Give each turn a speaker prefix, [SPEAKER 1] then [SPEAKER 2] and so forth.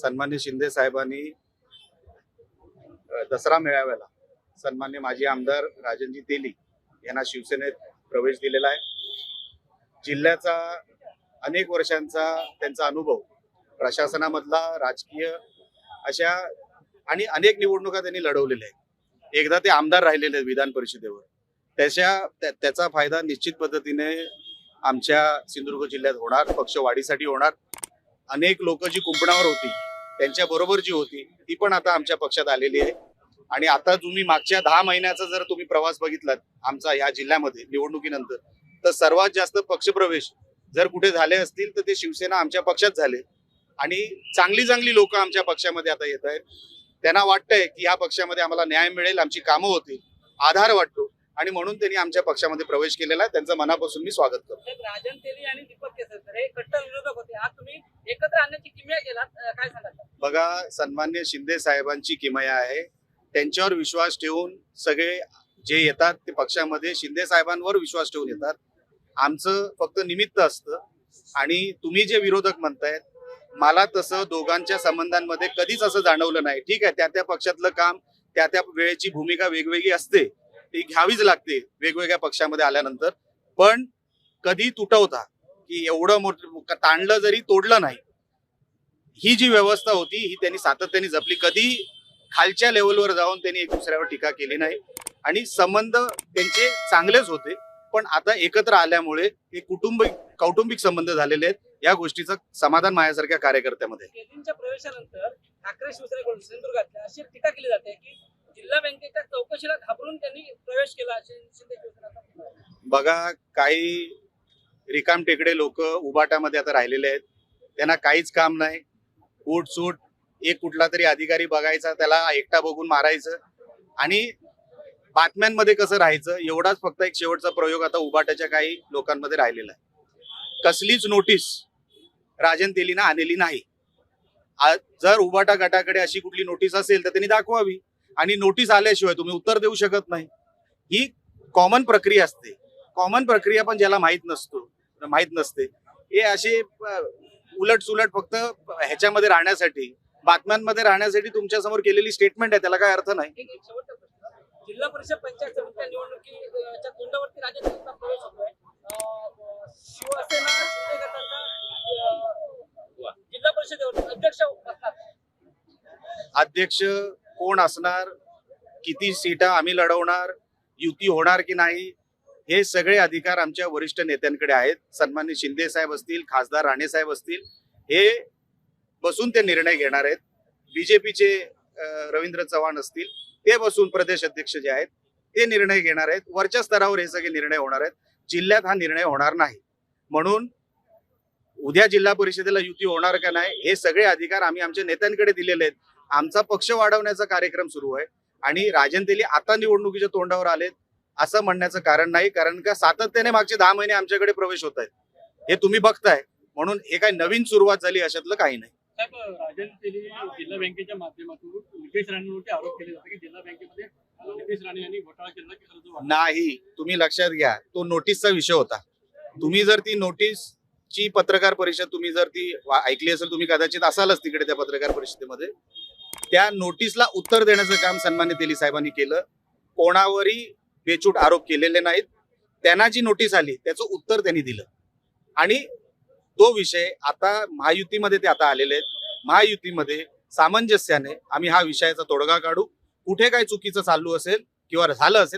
[SPEAKER 1] सन्मान्य शिंदे साहेबांनी दसरा मेळाव्याला सन्मान्य माजी आमदार राजनजी तेली यांना शिवसेनेत प्रवेश दिलेला आहे. जिल्ह्याचा अनेक वर्षांचा त्यांचा अनुभव प्रशासनामधला राजकीय अशा आणि अनेक निवडणुका त्यांनी लढवलेल्या आहेत. एकदा ते आमदार राहिलेले आहेत विधान परिषदेवर. त्याच्या त्याचा फायदा निश्चित पद्धतीने आमच्या सिंधुदुर्ग जिल्ह्यात होणार पक्ष वाढीसाठी होणार. अनेक लोक जी कुंपणावर होती त्यांच्या बरोबर जी होती ती पण आता आमच्या पक्षात आलेली आहे. आणि आता तुम्ही मागच्या दहा महिन्याचा जर तुम्ही प्रवास बघितलात आमचा या जिल्ह्यामध्ये निवडणुकीनंतर तर सर्वात जास्त पक्षप्रवेश जर कुठे झाले असतील तर ते शिवसेना आमच्या पक्षात झाले. आणि चांगली चांगली लोक आमच्या पक्षामध्ये आता येत आहेत. त्यांना वाटतंय की या पक्षामध्ये आम्हाला न्याय मिळेल आमची कामं होतील. आधार वाटतो. आणि म्हणून त्यांनी आमच्या पक्षामध्ये प्रवेश केलेला आहे. त्यांचं मनापासून मी स्वागत करतो.
[SPEAKER 2] राजन तेली आणि दीपक केसरकर हे कट्टर विरोधक होते. आज तुम्ही एकत्र आणण्याची किमया केलात. काय सांगाल?
[SPEAKER 1] बघा सन्मान्य शिंदे साहेबांची किमया आहे. त्यांच्यावर विश्वास ठेवून सगळे जे येतात ते पक्षामध्ये शिंदे साहेबांवर विश्वास ठेवून येतात. आमचं फक्त निमित्त असतं. आणि तुम्ही जे विरोधक म्हणतायत मला तसं दोघांच्या संबंधांमध्ये कधीच असं जाणवलं नाही. ठीक आहे त्या त्या पक्षातलं काम त्या त्या वेळेची भूमिका वेगवेगळी असते. ती घ्यावीच लागते वेगवेगळ्या पक्षामध्ये आल्यानंतर. पण कधी तुटवता की एवढं मोठं ताणलं जरी तोडलं नाही. ही जी व्यवस्था होती ही त्यांनी सातत्याने जपली. कधी खालच्या लेवलवर जाऊन त्यांनी एक दुसऱ्यावर टीका केली नाही. आणि संबंध त्यांचे चांगलेच होते. पण आता एकत्र आल्यामुळे हे कुटुंबिक कौटुंबिक संबंध झालेले आहेत. या गोष्टीचं समाधान माझ्यासारख्या कार्यकर्त्यामध्ये
[SPEAKER 2] प्रवेशानंतर ठाकरे शिवसेनेकडून सिंधुदुर्गातल्या अशी टीका केली जाते की जिल्हा बँकेच्या चौकशीला घाबरून त्यांनी प्रवेश केला शिंदे
[SPEAKER 1] बघा काही रिकाम टेकडे लोक उबाटामध्ये आता राहिलेले आहेत. त्यांना काहीच काम नाही. उठ सूट एक कुठला तरी अधिकारी बघायचा त्याला एकटा बघून मारायचं. आणि बातम्यांमध्ये कसं राहायचं एवढाच फक्त एक शेवटचा प्रयोग आता उबाटाच्या काही लोकांमध्ये राहिलेला आहे. कसलीच नोटीस राजन तेलीनं आणलेली नाही. जर उबाटा गटाकडे अशी कुठली नोटीस असेल तर त्यांनी दाखवावी. आणि नोटीस आल्याशिवाय तुम्ही उत्तर देऊ शकत नाही. ही कॉमन प्रक्रिया असते. कॉमन प्रक्रिया पण ज्याला माहीत नसतो माहीत नसते. हे असे उलट सुलट फक्त ह्याच्यामध्ये राहण्यासाठी बातम्यांमध्ये राहण्यासाठी तुमच्यासमोर केलेली स्टेटमेंट आहे त्याला काय अर्थ नाही.
[SPEAKER 2] जिल्हा परिषद पंचायत समितीच्या निवडणुकीच्या तोंडावरती राजन तेलींचा प्रवेश होतोय. अं, शिवसेना शिंदे गटाचा अं, जिल्हा परिषदेवर अध्यक्ष असणार
[SPEAKER 1] अध्यक्ष कोण असणार? किती सीटा आम्ही लढवणार? युती होणार की नाही? हे सगळे अधिकार आमच्या वरिष्ठ नेत्यांकडे आहेत. सन्मान्य शिंदे साहेब असतील खासदार राणे साहेब असतील हे बसून ते निर्णय घेणार आहेत. बीजेपीचे रवींद्र चव्हाण असतील ते बसून प्रदेश अध्यक्ष जे आहेत ते निर्णय घेणार आहेत. वरच्या स्तरावर हे सगळे निर्णय होणार आहेत. जिल्ह्यात हा निर्णय होणार नाही. म्हणून उद्या जिल्हा परिषदेला युती होणार का नाही हे सगळे अधिकार आम्ही आमच्या नेत्यांकडे दिलेले आहेत. आमचा पक्ष वाढवण्याचा कार्यक्रम सुरू आहे. आणि राजन तेली आता निवडणुकीच्या तोंडावर आलेत असं म्हणण्याचं कारण नाही. कारण का सातत्याने मागचे दहा महिने आमच्याकडे प्रवेश होत आहेत. हे तुम्ही बघताय. म्हणून हे काही नवीन सुरुवात झाली अशातलं काही नाही.
[SPEAKER 3] साहेब राजन तेली जिल्हा बँकेच्या माध्यमातून नितेश राणेंवरती आरोप केले जाते की जिल्हा बँकेमध्ये नितेश राणे यांनी घोटाळा केला.
[SPEAKER 1] नाही. तुम्ही लक्षात घ्या. तो नोटीसचा विषय होता. तुम्ही जर ती नोटीस ची पत्रकार परिषद तुम्ही जर ती ऐकली असेल तुम्ही कदाचित असालच तिकडे त्या पत्रकार परिषदेमध्ये. त्या नोटीसला उत्तर देण्याचं काम सन्मान्य तेली साहेबांनी केलं. कोणावरही बेचूट आरोप केलेले नाहीत. त्यांना जी नोटीस आली त्याचं उत्तर त्यांनी दिलं. आणि तो विषय आता महायुतीमध्ये ते आता आलेले आहेत. महायुतीमध्ये सामंजस्याने आम्ही हा विषयाचा तोडगा काढू. कुठे काय चुकीचं चालू असेल किंवा झालं असेल